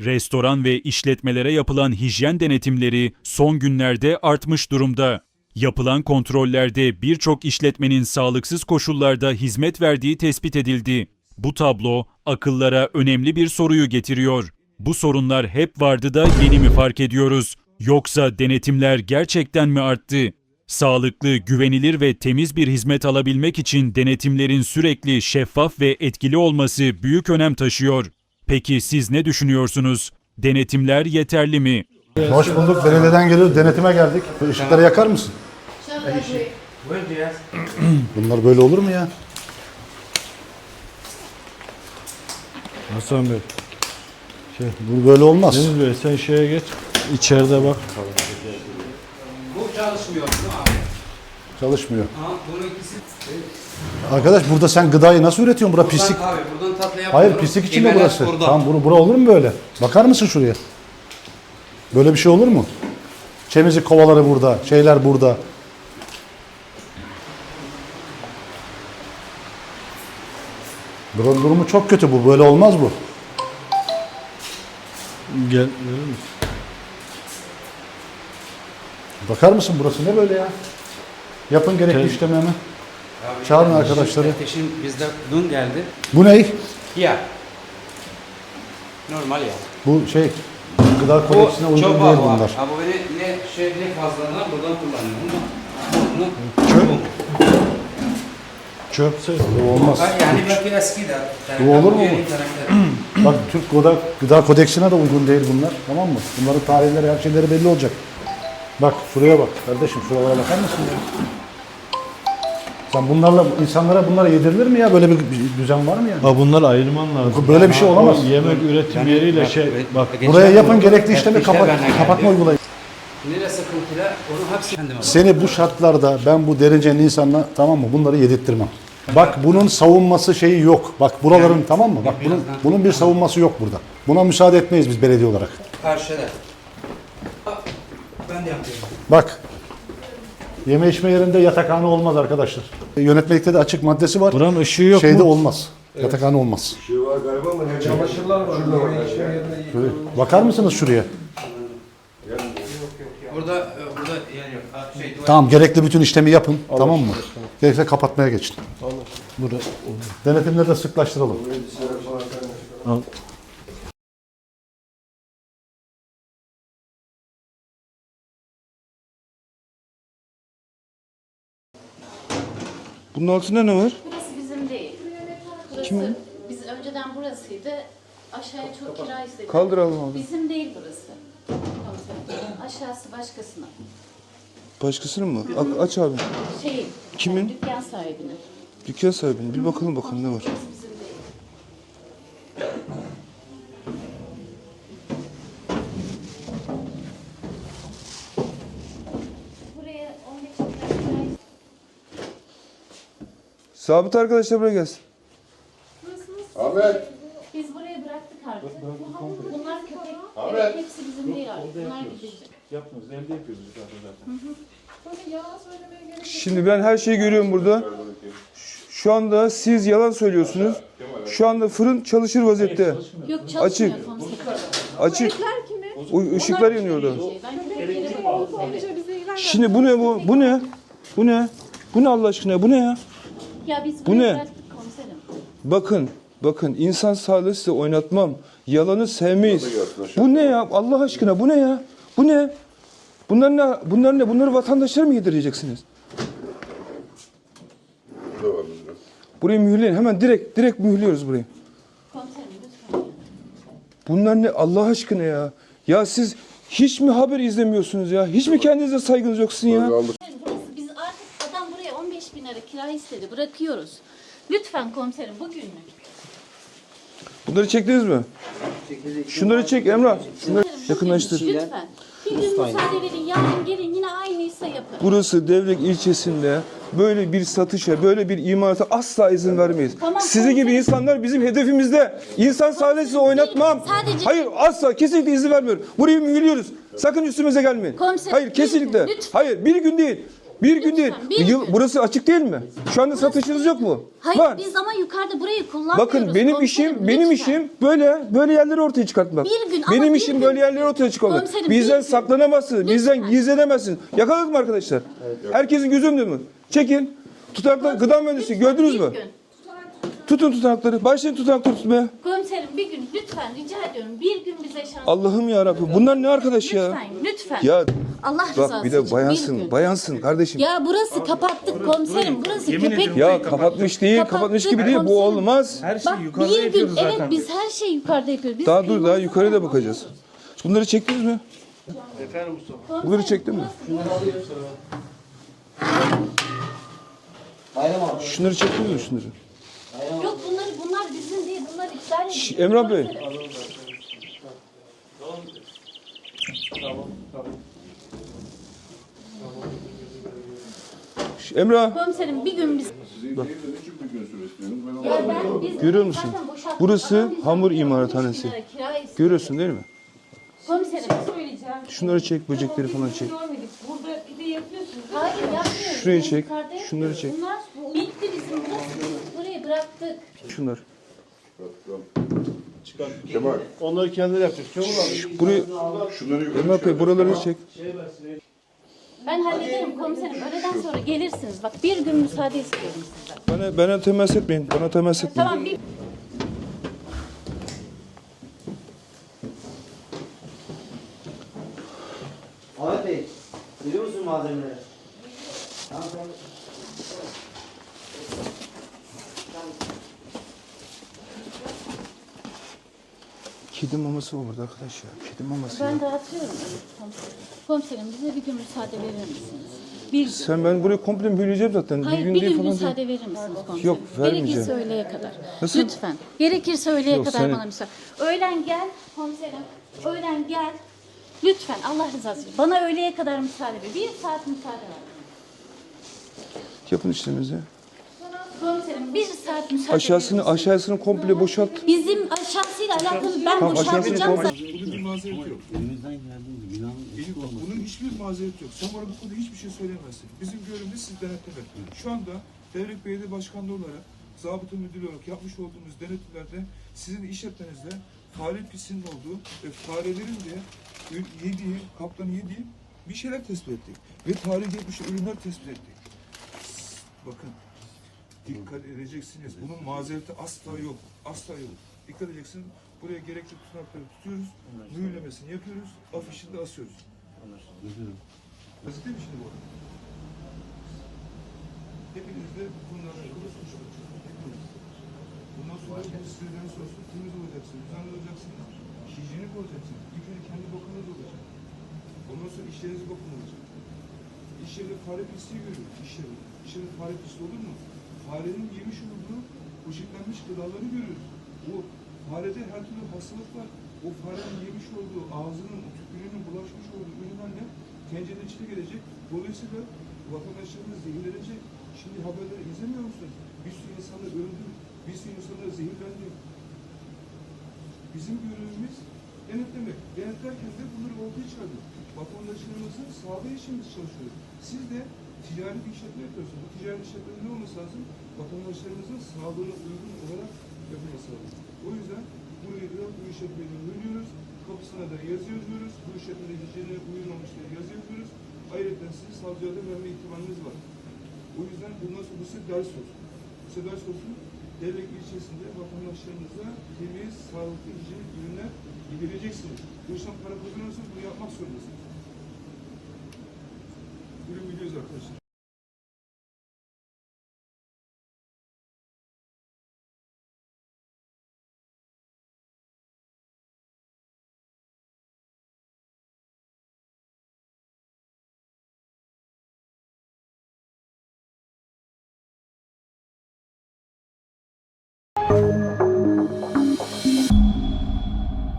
Restoran ve işletmelere yapılan hijyen denetimleri son günlerde artmış durumda. Yapılan kontrollerde birçok işletmenin sağlıksız koşullarda hizmet verdiği tespit edildi. Bu tablo akıllara önemli bir soruyu getiriyor. Bu sorunlar hep vardı da yeni mi fark ediyoruz? Yoksa denetimler gerçekten mi arttı? Sağlıklı, güvenilir ve temiz bir hizmet alabilmek için denetimlerin sürekli şeffaf ve etkili olması büyük önem taşıyor. Peki siz ne düşünüyorsunuz? Denetimler yeterli mi? Hoş bulduk. Belediyeden geliyoruz. Denetime geldik. Bu ışıkları yakar mısın? Bunlar böyle olur mu ya? Hasan Bey. Şey, Bu böyle olmaz. Deniz Bey sen şeye geç. İçeride bak. Bu çalışmıyor değil mi abi? Çalışmıyor. Ha, bunun ikisi... Arkadaş burada sen gıdayı nasıl üretiyorsun? Bura pislik. Buradan, abi buradan Hayır pislik içinde Yemeler burası. Burada. Tamam bura, bura olur mu böyle? Bakar mısın şuraya? Böyle bir şey olur mu? Temizlik kovaları burada, şeyler burada. Buranın durumu çok kötü bu. Böyle olmaz bu. Gel verir misin? Bakar mısın burası ne böyle ya? Yapın gerekli işlemi hemen. Abi, Çağırın arkadaşları. Bizde dün geldi. Bu ne? Ya. Normal ya. Bu şey gıda Bu kodeksine uygun değil bunlar. abi. Abi beni ne şey ne fazlalığına buradan kullanıyorum. Bunu, Çöp. bunu. Çöp. Bu olmaz. Ha, Yani belki eski de. Bu olur mu bu? Bak Türk gıda, gıda kodeksine de uygun değil bunlar. Tamam mı? Bunların tarihleri, her şeyleri belli olacak. Bak şuraya bak kardeşim. Şuralara bakar mısın ya? Sen bunlarla, insanlara bunlara yedirilir mi ya? Böyle bir düzen var mı ya? Ha bunlar ayırman lazım. Böyle bir şey olamaz. O yemek üretim Yani yeriyle bak, şey evet, bak geçen Buraya yapın bunu gerekli işlemi kapat, geldi. kapatma uygulayın. Nere sıkıntılar onu kendim aldım. Seni bu şartlarda ben bu derecenin insanla tamam mı bunları yedirttirmem. Bak bunun savunması şeyi yok. Bak buraların tamam mı? Bak bunun, Birazdan- bunun bir savunması yok burada. Buna müsaade etmeyiz biz belediye olarak. Karşıda. Ben de yapıyorum. Bak. Yeme içme yerinde yatakhane olmaz arkadaşlar. Yönetmelikte de açık maddesi var. buranın ışığı yok Şeyde mu? olmaz. Yatakhane olmaz. Şey var galiba ama ne çamaşırlar var. Şurada var. Böyle. Bakar mısınız şuraya? Burada e, burada yer yok. Ha, Şey, duvar- Tamam gerekli bütün işlemi yapın. Tamam mı? Gerekirse kapatmaya geçin. Bura, Denetimleri de sıklaştıralım. al. Bunun altında ne var? Burası bizim değil. Burası biz önceden burasıydı. Aşağıya çok kira istedik. Kaldıralım abi. Bizim değil burası. Aşağısı başkasına. Başkasının mı? A- aç abi. Şeyin. Kimin? dükkan sahibinin. Dükkan sahibinin. Bir bakalım bakalım ne var. Burası bizim değil. Buraya 15 bin lira kira Sabit arkadaşlar buraya gelsin. Ahmet. Biz buraya bıraktık artık. Bunlar köpek. Evet, hepsi bizim değil artık. Bunlar gidecek. Şimdi ben her şeyi görüyorum burada. Şu anda siz yalan söylüyorsunuz. Şu anda fırın çalışır vaziyette. Yok çalışmıyor Açık. komiserim. Açık. O ışıklar yanıyor orada. Ben köpeklere bakıyorum. Evet. Şimdi bu ne bu? Bu ne? Bu ne? Bu ne Allah aşkına? Bu ne ya? Ya biz Bu ne? komiserim. Bakın, bakın insan sağlığı size oynatmam. Yalanı sevmeyiz. Bu ne ya? Allah aşkına bu ne ya? Bu ne? Bunlar ne? Bunlar ne? Bunları vatandaşlara mı yedireceksiniz? Burayı mühürleyin. Hemen direkt direkt mühürlüyoruz burayı. Komiserim lütfen. Bunlar ne? Allah aşkına ya. Ya siz hiç mi haber izlemiyorsunuz ya? Hiç mi kendinize saygınız yok sizin ya? Burası biz artık adam buraya 15 bin lira istedi. Bırakıyoruz. Lütfen komiserim bugünlük. Bunları çektiniz mi? Şunları çek Emrah. Şunları yakınlaştır. Lütfen. Bir gün müsaade verin. Yarın gelin yine aynıysa yapın. Burası Devlek ilçesinde böyle bir satışa, böyle bir imalata asla izin vermeyiz. Tamam, Sizi gibi insanlar bizim hedefimizde. İnsan sağlığını oynatmam. Sadece- Hayır asla kesinlikle izin vermiyorum. Burayı mühürlüyoruz. Sakın üstümüze gelmeyin. Komiserim, Hayır kesinlikle. lütfen. Hayır bir gün değil. Bir gün değil. Lütfen, bir Yıl, gün. burası açık değil mi? Şu anda satışınız yok mu? Hayır Var. biz ama yukarıda burayı kullanmıyoruz. Bakın benim komiserim, işim benim lütfen. işim böyle böyle yerleri ortaya çıkartmak. Bir gün ama benim bir işim gün. böyle yerleri ortaya. Komiserim, Bizden bir gün. saklanamazsınız. Bizden Lütfen. gizlenemezsiniz. Yakaladık mı arkadaşlar? Herkesin gözü önünde mü? Çekin. Tutanaklar gıda mühendisi gördünüz Bir mü? gün. Tutun tutanakları. Başlayın tutanakları tutmaya. Komiserim bir gün lütfen rica ediyorum bir gün bize şans. Allah'ım ya Rabbi. Bunlar ne arkadaş ya? Lütfen lütfen. Ya Allah rızası bak bir de için, bayansın. gün. Bayansın kardeşim. Ya burası kapattık komiserim. Burası köpek. Ya kapatmış değil, Kapattık, kapatmış gibi değil. Bu komiserim. olmaz. Her şeyi Bak yukarıda bir gün yapıyoruz evet zaten. biz her şeyi yukarıda yapıyoruz. Biz Daha dur daha yukarıya da bakacağız. Bunları çektiniz mi? Efendim Mustafa. Bunları çektin mi? Şunları çektiniz mi şunları? Yok bunlar bunlar bizim değil. Bunlar iptal edildi. Şş, Emrah Bey. Komiserim. Şş, Emrah. Komiserim bir gün biz Ya ben- biz Görüyor musun? zaten boşalttık. Burası hamur 15 imalathanesi. bin lira kira istiyor. Görüyorsun değil mi? Komiserim söyleyeceğim. Şunları çek, böcekleri falan çek. Görmedik. Burada pide yapıyorsunuz. Hayır yapmıyoruz. Şurayı çek, şunları çek. Bunlar bitti bizim burası. Burayı bıraktık. Şunlar. Onları kendileri yapacak. Kemal abi. Burayı Emrah Bey buraları çek. Ben hallederim komiserim. Öğleden sonra gelirsiniz. Bak bir gün müsaade istiyorum sizden. Bana bana temas etmeyin. Bana temas etmeyin. Tamam bir Ahmet Bey, biliyor musun malzemeleri? Tamam, tamam. Kedi maması var burada arkadaş ya. Kedi maması ya. ben dağıtıyorum. Komiserim. Komiserim bize bir gün müsaade verir misiniz? Bir gün. Sen ben burayı komple mühürleyeceğim zaten. Hayır bir gün değil falan değil. müsaade verir misiniz komiserim? Yok, vermeyeceğim. Gerekirse öğleye kadar. Nasıl? Lütfen. Gerekirse öğleye Yok, kadar sen- bana müsaade. Öğlen gel komiserim. Öğlen gel. Lütfen Allah rızası için. Bana öğleye kadar müsaade ver. Bir saat müsaade ver. Yapın işleminizi. Bir saat müsaade Aşağısını misiniz? aşağısını komple boşalt. Bizim aşağısıyla alakalı ben Tamam, aşağısını boşaltacağım komple- zaten. Bunun bir mazereti yok. Elif, Bunun hiçbir mazereti yok. Sen bana bu konuda hiçbir şey söyleyemezsin. Bizim görevimiz siz denetlemek. Şu anda Devlet Belediye Başkanlığı olarak, zabıta müdürü olarak yapmış olduğumuz denetimlerde sizin işletmenizde fare pisinin olduğu ve farelerin de ü- yediği, kaplanı yediği bir şeyler tespit ettik. Ve tarih geçmiş ürünler tespit ettik. Bakın, dikkat edeceksiniz. Bunun mazereti asla yok. Asla yok. Dikkat edeceksiniz. Buraya gerekli tutanakları tutuyoruz. Mühürlemesini yapıyoruz. Afişini de asıyoruz. Basit değil mi şimdi bu? Hepiniz de bundan suçlusunuz. Hepiniz. Bundan sonra bu sizlerin sorusu temiz olacaksınız, düzenli olacaksınız, hijyenik olacaksınız. İlk önce kendi bakımınız olacak. Ondan sonra işleriniz bakım olacak. İş yerinde fare pisliği görüyoruz. İş yerinde. İş yerinde fare pisliği olur mu? Farenin yemiş olduğu poşetlenmiş gıdaları görüyoruz. Bu farede her türlü hastalık var. O farenin yemiş olduğu ağzının, tükürüğünün bulaşmış olduğu ürünlerle tencerenin içine gelecek. Dolayısıyla vatandaşlarımız zehirlenecek. Şimdi haberleri izlemiyor musunuz? Bir sürü insanlar öldü. Bir sürü insanlar zehirlendi. Bizim görevimiz denetlemek. Denetlerken de bunları ortaya çıkarmak. Vatandaşlarımızın sağlığı için biz çalışıyoruz. Siz de ticari bir işletme yapıyorsunuz. Bu ticari işletmede ne olması lazım? Vatandaşlarımızın sağlığına uygun olarak yapılması lazım. O yüzden burayı da bu işletmeyi öneriyoruz. Kapısına da yazı yazıyoruz. Bu işletmede hijyene uyulmamış diye yazı yazıyoruz. Ayrıca sizi savcıya da verme ihtimaliniz var. O yüzden bundan sonra bu size ders olsun. Size ders olsun. Devlet ilçesinde vatandaşlarınıza temiz, sağlıklı, hijyenik ürünler yedireceksiniz. Bu işten para kazanıyorsanız bunu yapmak zorundasınız. Будем видео закончить.